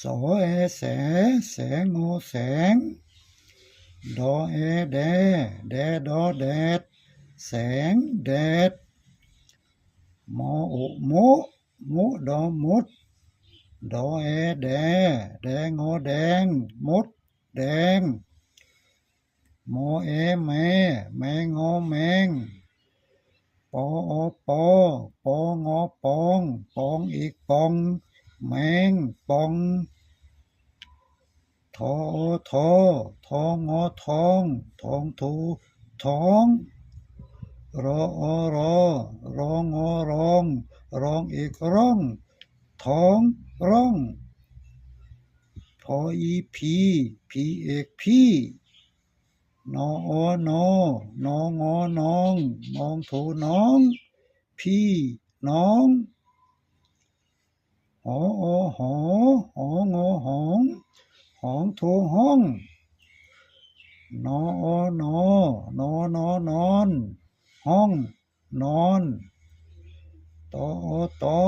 สอแอแสแสงโอแสงดอแอแดแดดอแดดแสงแดดมอโอโมมุดอมุดดอ แมงมองอแมงปองอปองงอีกปองแมงปอง ทอทอทองอทอง ทองทูท้อง รออรอรองอรองรองอีกร้อง ท้องร้อง พออีพีพีเอกพี่นออนอน้องอน้อง น้องถูน้อง พี่น้อง หออหอหองอหองหองโทห้องนออนอนอนอนอนห้องนอนตอตอ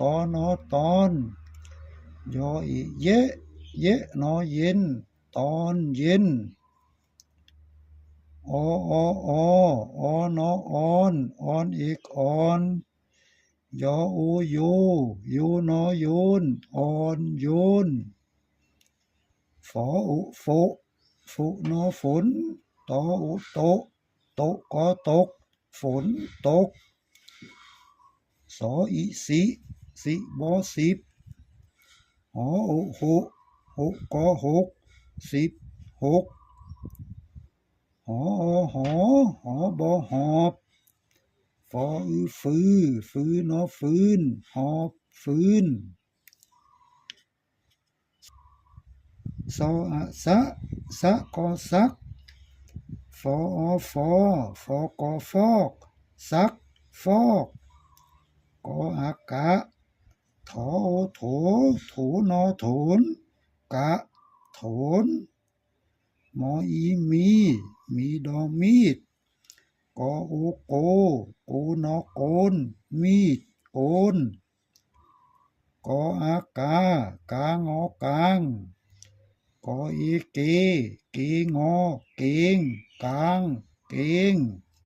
ตอนอตอนยออีเยะเยะนอเย็นตอนเย็นออออออนออน ออนอีกออน ยออูยูยูนอยูนอ่อนยูนฝออุฟุฟุนอฝนตออุโตโตกอตก ฝนตก สออีสิสิบอสิบหออุหุหุกอหกสิบหกหออหอหอบอหอบ ฟออือฟือฟือนอฟื้นหอบฟื้นซออะสะสะกอสักฟออฟอฟอกอฟอกสักฟอกกออากะถอโอโถถูนอโถนกะโถนมออีมี มีดอมีด กอโอโกโกนอโกน มีดโกนกออากากางอกางกออีเกเกงอเกงกางเกง